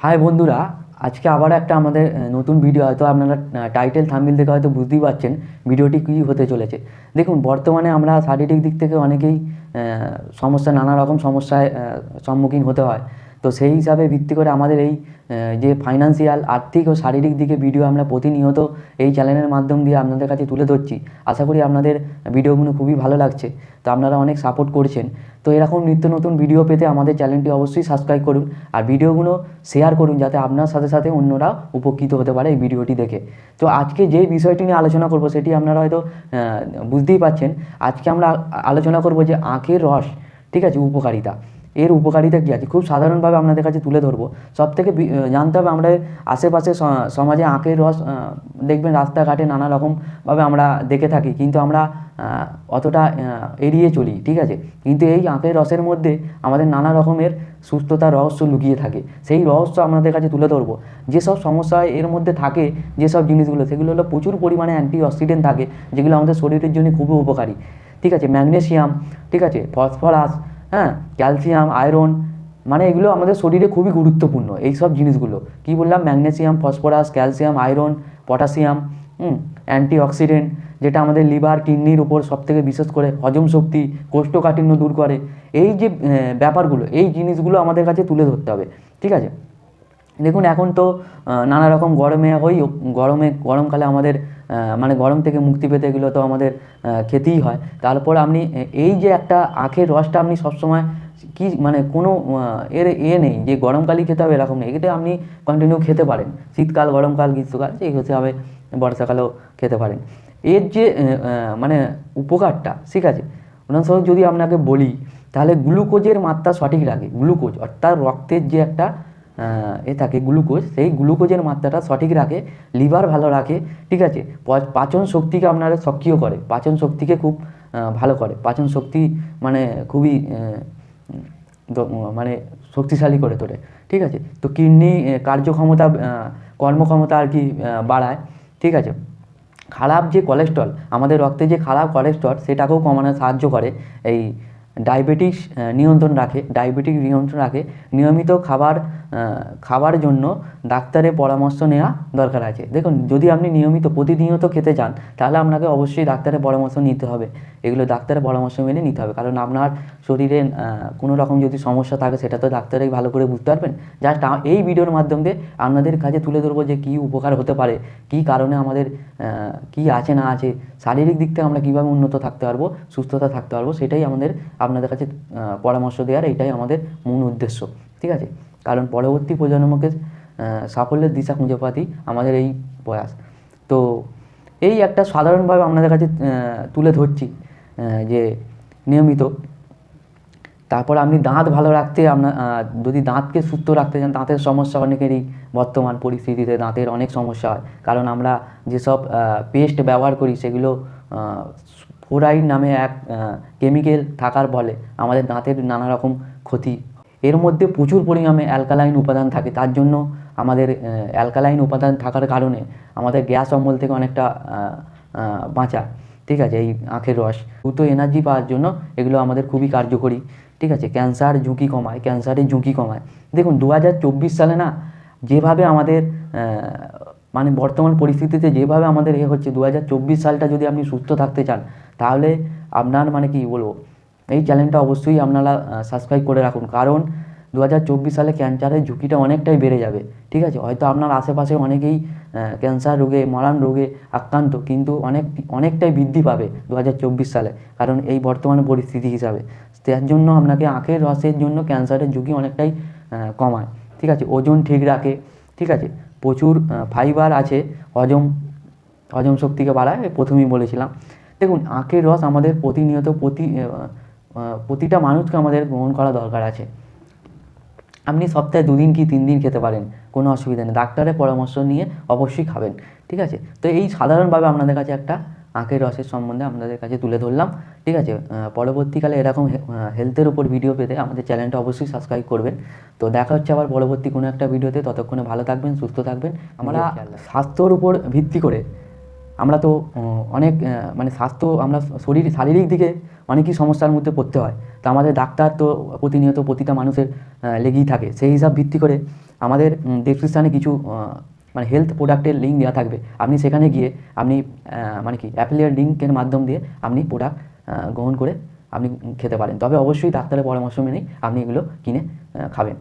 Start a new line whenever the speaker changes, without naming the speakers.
High বন্ধুরা, আজকে আবার একটা আমাদের নতুন ভিডিও হয়তো আপনারা টাইটেল থাম্বিল থেকে হয়তো বুঝতেই পারছেন ভিডিওটি কী হতে চলেছে। দেখুন, বর্তমানে আমরা শারীরিক দিক থেকে অনেকেই সমস্যা, নানা রকম সমস্যায় সম্মুখীন হতে হয়। তো সেই হিসাবে ভিত্তি করে আমাদের এই যে ফাইন্যান্সিয়াল আর্থিক ও শারীরিক দিকে ভিডিও আমরা প্রতিনিয়ত এই চ্যানেলের মাধ্যম দিয়ে আপনাদের কাছে তুলে ধরছি। আশা করি আপনাদের ভিডিওগুলো খুবই ভালো লাগছে। তো আপনারা অনেক সাপোর্ট করছেন। তো এরকম নিত্য নতুন ভিডিও পেতে আমাদের চ্যানেলটি অবশ্যই সাবস্ক্রাইব করুন। আর ভিডিওগুলো শেয়ার করুন যাতে আপনার সাথে সাথে অন্যরা উপকৃত হতে পারে এই ভিডিওটি দেখে। তো আজকে যে বিষয়টি নিয়ে আলোচনা করব সেটি আপনারা হয়তো বুঝতেই পাচ্ছেন আজকে আমরা আলোচনা করব যে আখের রস, ঠিক আছে, উপকারিতা। এর উপকারিতা কী আছে? খুব সাধারণভাবে আপনাদের কাছে তুলে ধরবো। সব থেকে জানতে হবে আমরা আশেপাশে সমাজে আঁকের রস দেখবেন রাস্তাঘাটে নানা রকমভাবে আমরা দেখে থাকি, কিন্তু আমরা অতটা এড়িয়ে চলি, ঠিক আছে? কিন্তু এই আঁকের রসের মধ্যে আমাদের নানা রকমের সুস্থতার রহস্য লুকিয়ে থাকে। সেই রহস্য আপনাদের কাছে তুলে ধরবো। যেসব সমস্যা এর মধ্যে থাকে, যেসব জিনিসগুলো, সেগুলো হলো প্রচুর পরিমাণে অ্যান্টি অক্সিডেন্ট থাকে, যেগুলো আমাদের শরীরের জন্য খুবই উপকারী। ঠিক আছে? ম্যাগনেসিয়াম, ঠিক আছে? ফসফরাস হ্যাঁ? ক্যালসিয়াম, আয়রন মানে এগুলো আমাদের শরীরে খুবই গুরুত্বপূর্ণ এই সব জিনিসগুলো। কি বললাম? Magnesium, phosphorus, calcium, iron potassium antioxidant যেটা আমাদের লিভার, কিডনির উপর সবথেকে বিশেষ করে হজম শক্তি, কোষ্ঠকাঠিন্য দূর করে। এই যে ব্যাপারগুলো, এই জিনিসগুলো আমাদের কাছে তুলে ধরতে হবে। ঠিক আছে? দেখুন, এখন তো নানা রকম গরমে হই, গরমে, গরমকালে আমাদের মানে গরম থেকে মুক্তি পেতে এগুলো তো আমাদের খেতেই হয়। তারপর আপনি এই যে একটা আখের রসটা আপনি সবসময় কি মানে কোনো এর এ নেই, যে গরমকালই খেতে হবে এরকম নেই। এটা আপনি কন্টিনিউ খেতে পারেন। শীতকাল, গরমকাল, গ্রীষ্মকাল, যে হতে হবে, বর্ষাকালেও খেতে পারেন। এর যে মানে উপকারটা, ঠিক আছে? উদাহরণস্বরূপ যদি আপনাকে বলি, তাহলে গ্লুকোজের মাত্রা সঠিক রাখে, গ্লুকোজ, অর্থাৎ রক্তের যে একটা এ থাকে গ্লুকোজ, সেই গ্লুকোজের মাত্রাটা সঠিক রাখে, লিভার ভালো রাখে, ঠিক আছে? পাচন শক্তিকে আপনারা সক্রিয় করে, পাচন শক্তিকে খুব ভালো করে, পাচন শক্তি মানে খুবই মানে শক্তিশালী করে তোলে, ঠিক আছে? তো কিডনি কার্যক্ষমতা কর্মক্ষমতা আর কি বাড়ায়, ঠিক আছে? খারাপ যে কোলেস্ট্রল আমাদের রক্তে যে খারাপ কোলেস্ট্রল সেটাকেও কমানো সাহায্য করে। এই ডায়াবেটিস নিয়ন্ত্রণ রাখে ডায়াবেটিস নিয়ন্ত্রণ রাখে। নিয়মিত খাবার খাবার জন্য ডাক্তারের পরামর্শ নেওয়া দরকার আছে। দেখুন, যদি আপনি নিয়মিত প্রতিনিয়ত খেতে চান, তাহলে আপনাকে অবশ্যই ডাক্তারের পরামর্শ নিতে হবে। এগুলো ডাক্তারের পরামর্শ মেনে নিতে হবে। কারণ আপনার শরীরে কোনো রকম যদি সমস্যা থাকে, সেটা তো ডাক্তারই ভালো করে বুঝতে পারবেন। জাস্ট এই ভিডিওর মাধ্যম দিয়ে আপনাদের কাছে তুলে ধরবো যে কী উপকার হতে পারে, কী কারণে আমাদের কী আছে না আছে, শারীরিক দিক থেকে আমরা কীভাবে উন্নত থাকতে পারব, সুস্থতা থাকতে পারব, সেটাই আমাদের, আপনাদের কাছে পরামর্শ দেওয়ার এটাই আমাদের মূল উদ্দেশ্য। ঠিক আছে? কারণ পরবর্তী প্রজন্মকে সাফল্যের দিশা খুঁজে পাতি আমাদের এই প্রয়াস। তো, এই একটা সাধারণভাবে আপনাদের কাছে তুলে ধরছি। যে নিয়মিত। তারপর আপনি দাঁত ভালো রাখতে আপনার যদি দাঁতকে সুস্থ রাখতে চান, দাঁতের সমস্যা অনেকেরই বর্তমান পরিস্থিতিতে দাঁতের অনেক সমস্যা হয়। কারণ আমরা যেসব পেস্ট ব্যবহার করি, সেগুলো ফ্লোরাইড নামে এক কেমিক্যাল থাকার ফলে আমাদের দাঁতের নানা রকম ক্ষতি। এর মধ্যে প্রচুর পরিমাণে অ্যালকালাইন উপাদান থাকে। তার জন্য আমাদের অ্যালকালাইন উপাদান থাকার কারণে আমাদের গ্যাস অম্বল থেকে অনেকটা বাঁচা ঠিক আছে, এই আখের রস। দ্রুত এনার্জি পাওয়ার জন্য এগুলো আমাদের খুবই কার্যকরী, ঠিক আছে? ক্যান্সার ঝুঁকি কমায় ক্যান্সারের ঝুঁকি কমায়। দেখুন দু হাজার চব্বিশ সালে না, যেভাবে আমাদের মানে বর্তমান পরিস্থিতিতে যেভাবে আমাদের এ হচ্ছে দু হাজার চব্বিশ সালটা যদি আপনি সুস্থ থাকতে চান, তাহলে আপনার মানে কি বলব? এই চ্যানেলটা অবশ্যই আপনারা সাবস্ক্রাইব করে রাখুন। কারণ দু হাজার চব্বিশ সালে ক্যান্সারের ঝুঁকিটা অনেকটাই বেড়ে যাবে, ঠিক আছে? হয়তো আপনার আশেপাশে অনেকেই ক্যান্সার রোগে মরান রোগে আক্রান্ত কিন্তু অনেক, অনেকটাই বৃদ্ধি পাবে দু হাজার চব্বিশ সালে, কারণ এই বর্তমান পরিস্থিতি হিসাবে। তার জন্য আপনাকে আখের রসের জন্য ক্যান্সারের ঝুঁকি অনেকটাই কমায়। ঠিক আছে? ওজন ঠিক রাখে। ঠিক আছে? প্রচুর ফাইবার আছে। হজম হজম শক্তিকে বাড়ায় প্রথমেই বলেছিলাম। দেখুন, আখের রস আমাদের প্রতিনিয়ত প্রতি প্রতিটা মানুষকে আমাদের গ্রহণ করা দরকার আছে। আপনি সপ্তাহে দুদিন কি তিন দিন খেতে পারেন কোনো অসুবিধা নেই। ডাক্তারের পরামর্শ নিয়ে অবশ্যই খাবেন ঠিক আছে? তো এই সাধারণভাবে আপনাদের কাছে একটা আখের রসের সম্বন্ধে আপনাদের কাছে তুলে ধরলাম ঠিক আছে? পরবর্তীকালে এরকম হেলথের উপর ভিডিও পেতে আমাদের চ্যানেলটা অবশ্যই সাবস্ক্রাইব করবেন। তো দেখা হচ্ছে আবার পরবর্তী কোনো একটা ভিডিওতে ততক্ষণে ভালো থাকবেন সুস্থ থাকবেন। আমরা স্বাস্থ্যর উপর ভিত্তি করে আমরা তো অনেক মানে স্বাস্থ্য আমরা শরীর, শারীরিক দিকে অনেকই সমস্যার মধ্যে পড়তে হয়। তো আমাদের ডাক্তার তো প্রতিনিয়ত প্রতিটা মানুষের লেগেই থাকে। সেই হিসাব ভিত্তি করে আমাদের ডেসক্রিপশানে কিছু মানে হেলথ প্রোডাক্টের লিঙ্ক দেওয়া থাকবে। আপনি সেখানে গিয়ে আপনি মানে কি অ্যাপেলের লিঙ্কের মাধ্যম দিয়ে আপনি প্রোডাক্ট গ্রহণ করে আপনি খেতে পারেন। তবে অবশ্যই ডাক্তারের পরামর্শ মেনেই আপনি এগুলো কিনে খাবেন।